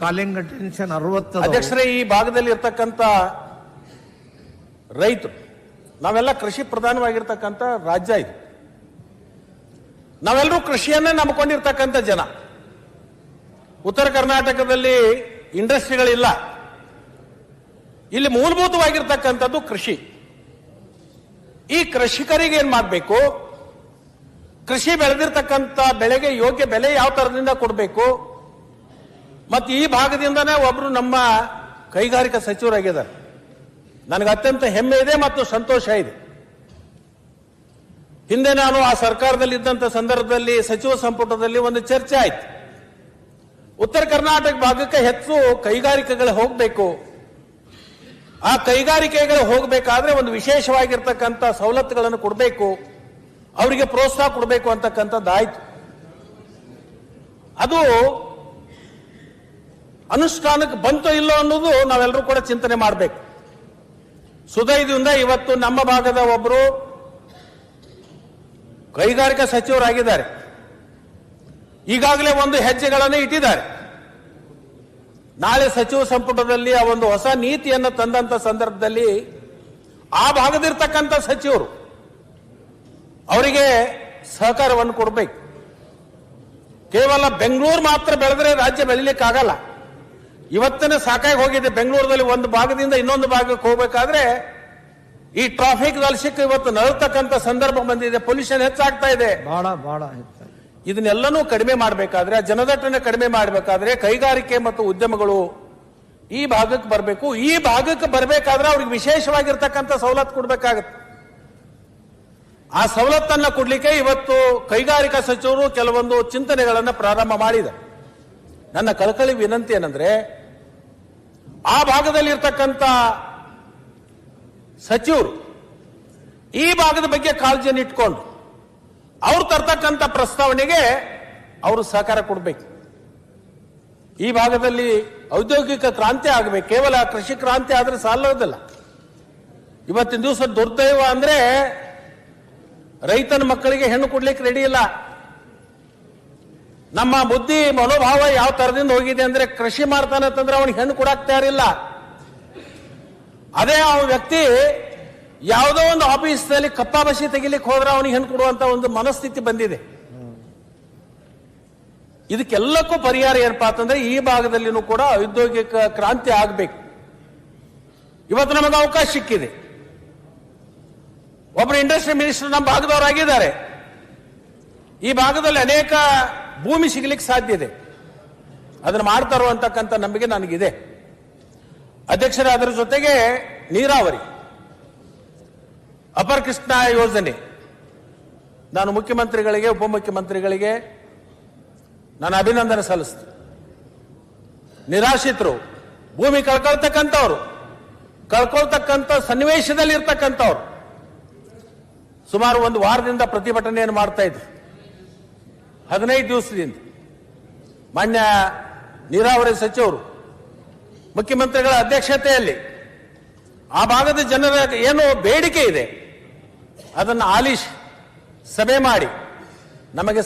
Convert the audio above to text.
Calling attention ಅರವತ್ತು ಅಧ್ಯಕ್ಷರೇ, ಈ ಭಾಗದಲ್ಲಿ ಇರ್ತಕ್ಕಂಥ ರೈತರು, ನಾವೆಲ್ಲ ಕೃಷಿ ಪ್ರಧಾನವಾಗಿರ್ತಕ್ಕಂಥ ರಾಜ್ಯ ಇದು. ನಾವೆಲ್ಲರೂ ಕೃಷಿಯನ್ನೇ ನಂಬಿಕೊಂಡಿರ್ತಕ್ಕಂಥ ಜನ. ಉತ್ತರ ಕರ್ನಾಟಕದಲ್ಲಿ ಇಂಡಸ್ಟ್ರಿಗಳಿಲ್ಲ. ಇಲ್ಲಿ ಮೂಲಭೂತವಾಗಿರ್ತಕ್ಕಂಥದ್ದು ಕೃಷಿ. ಈ ಕೃಷಿಕರಿಗೆ ಏನ್ ಮಾಡಬೇಕು? ಕೃಷಿ ಬೆಳೆದಿರ್ತಕ್ಕಂಥ ಬೆಳೆಗೆ ಯೋಗ್ಯ ಬೆಲೆ ಯಾವ ತರದಿಂದ ಕೊಡಬೇಕು? ಮತ್ತು ಈ ಭಾಗದಿಂದನೇ ಒಬ್ರು ನಮ್ಮ ಕೈಗಾರಿಕಾ ಸಚಿವರಾಗಿದ್ದಾರೆ. ನನಗೆ ಅತ್ಯಂತ ಹೆಮ್ಮೆ ಇದೆ ಮತ್ತು ಸಂತೋಷ ಇದೆ. ಹಿಂದೆ ನಾನು ಆ ಸರ್ಕಾರದಲ್ಲಿ ಇದ್ದಂಥ ಸಂದರ್ಭದಲ್ಲಿ, ಸಚಿವ ಸಂಪುಟದಲ್ಲಿ ಒಂದು ಚರ್ಚೆ ಆಯ್ತು. ಉತ್ತರ ಕರ್ನಾಟಕ ಭಾಗಕ್ಕೆ ಹೆಚ್ಚು ಕೈಗಾರಿಕೆಗಳು ಹೋಗಬೇಕು. ಆ ಕೈಗಾರಿಕೆಗಳು ಹೋಗಬೇಕಾದ್ರೆ ಒಂದು ವಿಶೇಷವಾಗಿರ್ತಕ್ಕಂಥ ಸವಲತ್ತುಗಳನ್ನು ಕೊಡಬೇಕು. ಅವರಿಗೆ ಪ್ರೋತ್ಸಾಹ ಕೊಡಬೇಕು ಅಂತಕ್ಕಂಥದ್ದಾಯ್ತು. ಅದು ಅನುಷ್ಠಾನಕ್ಕೆ ಬಂತೋ ಇಲ್ಲೋ ಅನ್ನೋದು ನಾವೆಲ್ಲರೂ ಕೂಡ ಚಿಂತನೆ ಮಾಡಬೇಕು. ಸುದೈದಿಂದ ಇವತ್ತು ನಮ್ಮ ಭಾಗದ ಒಬ್ಬರು ಕೈಗಾರಿಕಾ ಸಚಿವರಾಗಿದ್ದಾರೆ. ಈಗಾಗಲೇ ಒಂದು ಹೆಜ್ಜೆಗಳನ್ನು ಇಟ್ಟಿದ್ದಾರೆ. ನಾಳೆ ಸಚಿವ ಸಂಪುಟದಲ್ಲಿ ಆ ಒಂದು ಹೊಸ ನೀತಿಯನ್ನು ತಂದಂತ ಸಂದರ್ಭದಲ್ಲಿ ಆ ಭಾಗದಿರ್ತಕ್ಕಂಥ ಸಚಿವರು ಅವರಿಗೆ ಸಹಕಾರವನ್ನು ಕೊಡಬೇಕು. ಕೇವಲ ಬೆಂಗಳೂರು ಮಾತ್ರ ಬೆಳೆದ್ರೆ ರಾಜ್ಯ ಬೆಳಿಲಿಕ್ಕಾಗಲ್ಲ. ಇವತ್ತನೇ ಸಾಕಾಗಿ ಹೋಗಿದೆ ಬೆಂಗಳೂರಲ್ಲಿ ಒಂದು ಭಾಗದಿಂದ ಇನ್ನೊಂದು ಭಾಗಕ್ಕೆ ಹೋಗ್ಬೇಕಾದ್ರೆ ಈ ಟ್ರಾಫಿಕ್ ಸಿಕ್ಕ ಇವತ್ತು ನರತಕ್ಕಂತ ಸಂದರ್ಭ ಬಂದಿದೆ. ಪೊಲ್ಯೂಷನ್ ಹೆಚ್ಚಾಗ್ತಾ ಇದೆ. ಬಹಳ ಬಹಳ ಇದನ್ನೆಲ್ಲನೂ ಕಡಿಮೆ ಮಾಡಬೇಕಾದ್ರೆ ಜನದಟ್ಟನೆ ಜನದಟ್ಟಣೆ ಕಡಿಮೆ ಮಾಡಬೇಕಾದ್ರೆ ಕೈಗಾರಿಕೆ ಮತ್ತು ಉದ್ಯಮಗಳು ಈ ಭಾಗಕ್ಕೆ ಬರಬೇಕು. ಈ ಭಾಗಕ್ಕೆ ಬರಬೇಕಾದ್ರೆ ಅವ್ರಿಗೆ ವಿಶೇಷವಾಗಿರ್ತಕ್ಕಂಥ ಸವಲತ್ತು ಕೊಡಬೇಕಾಗತ್ತೆ. ಆ ಸವಲತ್ತನ್ನ ಕೊಡ್ಲಿಕ್ಕೆ ಇವತ್ತು ಕೈಗಾರಿಕಾ ಸಚಿವರು ಕೆಲವೊಂದು ಚಿಂತನೆಗಳನ್ನು ಪ್ರಾರಂಭ ಮಾಡಿದೆ ನನ್ನ ಕಳಕಳಿ ವಿನಂತಿ ಏನಂದ್ರೆ ಆ ಭಾಗದಲ್ಲಿ ಇರ್ತಕ್ಕಂಥ ಸಚಿವರು ಈ ಭಾಗದ ಬಗ್ಗೆ ಕಾಳಜಿಯನ್ನು ಇಟ್ಕೊಂಡು ಅವ್ರು ತರ್ತಕ್ಕಂಥ ಪ್ರಸ್ತಾವನೆಗೆ ಅವರು ಸಹಕಾರ ಕೊಡಬೇಕು. ಈ ಭಾಗದಲ್ಲಿ ಔದ್ಯೋಗಿಕ ಕ್ರಾಂತಿ ಆಗಬೇಕು. ಕೇವಲ ಕೃಷಿ ಕ್ರಾಂತಿ ಆದರೆ ಸಾಲೋದಿಲ್ಲ. ಇವತ್ತಿನ ದಿವಸ ದುರ್ದೈವ ಅಂದ್ರೆ ರೈತನ ಮಕ್ಕಳಿಗೆ ಹೆಣ್ಣು ಕೊಡ್ಲಿಕ್ಕೆ ರೆಡಿ ಇಲ್ಲ. ನಮ್ಮ ಬುದ್ಧಿ ಮನೋಭಾವ ಯಾವ ತರದಿಂದ ಹೋಗಿದೆ ಅಂದ್ರೆ ಕೃಷಿ ಮಾಡ್ತಾನೆ ಅಂತಂದ್ರೆ ಅವನಿಗೆ ಹೆಣ್ಣು ಕೊಡಾಕ್ ತಯಾರಿಲ್ಲ ಅದೇ ಆ ವ್ಯಕ್ತಿ ಯಾವುದೋ ಒಂದು ಆಫೀಸ್ನಲ್ಲಿ ಕಪ್ಪಾಬಸಿ ತೆಗಿಲಿಕ್ಕೆ ಹೋದ್ರೆ ಅವನಿಗೆ ಹೆಣ್ಣು ಕೊಡುವಂತ ಒಂದು ಮನಸ್ಥಿತಿ ಬಂದಿದೆ. ಇದಕ್ಕೆಲ್ಲಕ್ಕೂ ಪರಿಹಾರ ಏನಪ್ಪಾ ಅಂತಂದ್ರೆ ಈ ಭಾಗದಲ್ಲಿನೂ ಕೂಡ ಔದ್ಯೋಗಿಕ ಕ್ರಾಂತಿ ಆಗಬೇಕು. ಇವತ್ತು ನಮಗೆ ಅವಕಾಶ ಸಿಕ್ಕಿದೆ. ಒಬ್ಬರು ಇಂಡಸ್ಟ್ರಿ ಮಿನಿಸ್ಟರ್ ನಮ್ಮ ಭಾಗದವರಾಗಿದ್ದಾರೆ. ಈ ಭಾಗದಲ್ಲಿ ಅನೇಕ ಭೂಮಿ ಸಿಗಲಿಕ್ಕೆ ಸಾಧ್ಯ ಇದೆ. ಅದನ್ನು ಮಾಡ್ತಾರೋ ಅಂತಕ್ಕಂಥ ನಂಬಿಕೆ ನನಗಿದೆ. ಅಧ್ಯಕ್ಷರ ಅದರ ಜೊತೆಗೆ ನೀರಾವರಿ, ಅಪರ ಕೃಷ್ಣ ಯೋಜನೆ. ನಾನು ಮುಖ್ಯಮಂತ್ರಿಗಳಿಗೆ, ಉಪಮುಖ್ಯಮಂತ್ರಿಗಳಿಗೆ ನಾನು ಅಭಿನಂದನೆ ಸಲ್ಲಿಸ್ತೀನಿ. ನಿರಾಶ್ರಿತರು, ಭೂಮಿ ಕಳ್ಕೊಳ್ತಕ್ಕಂಥವ್ರು, ಕಳ್ಕೊಳ್ತಕ್ಕಂಥ ಸನ್ನಿವೇಶದಲ್ಲಿ ಇರ್ತಕ್ಕಂಥವ್ರು ಸುಮಾರು ಒಂದು ವಾರದಿಂದ ಪ್ರತಿಭಟನೆಯನ್ನು ಮಾಡ್ತಾ ಇದ್ರು. ಹದಿನೈದು ದಿವಸದಿಂದ. ಮಾನ್ಯ ನೀರಾವರಿ ಸಚಿವರು, ಮುಖ್ಯಮಂತ್ರಿಗಳ ಅಧ್ಯಕ್ಷತೆಯಲ್ಲಿ ಆ ಭಾಗದ ಜನರ ಏನು ಬೇಡಿಕೆ ಇದೆ. ಅದನ್ನು ಆಲಿಶ್ ಸಭೆ ಮಾಡಿ ನಮಗೆ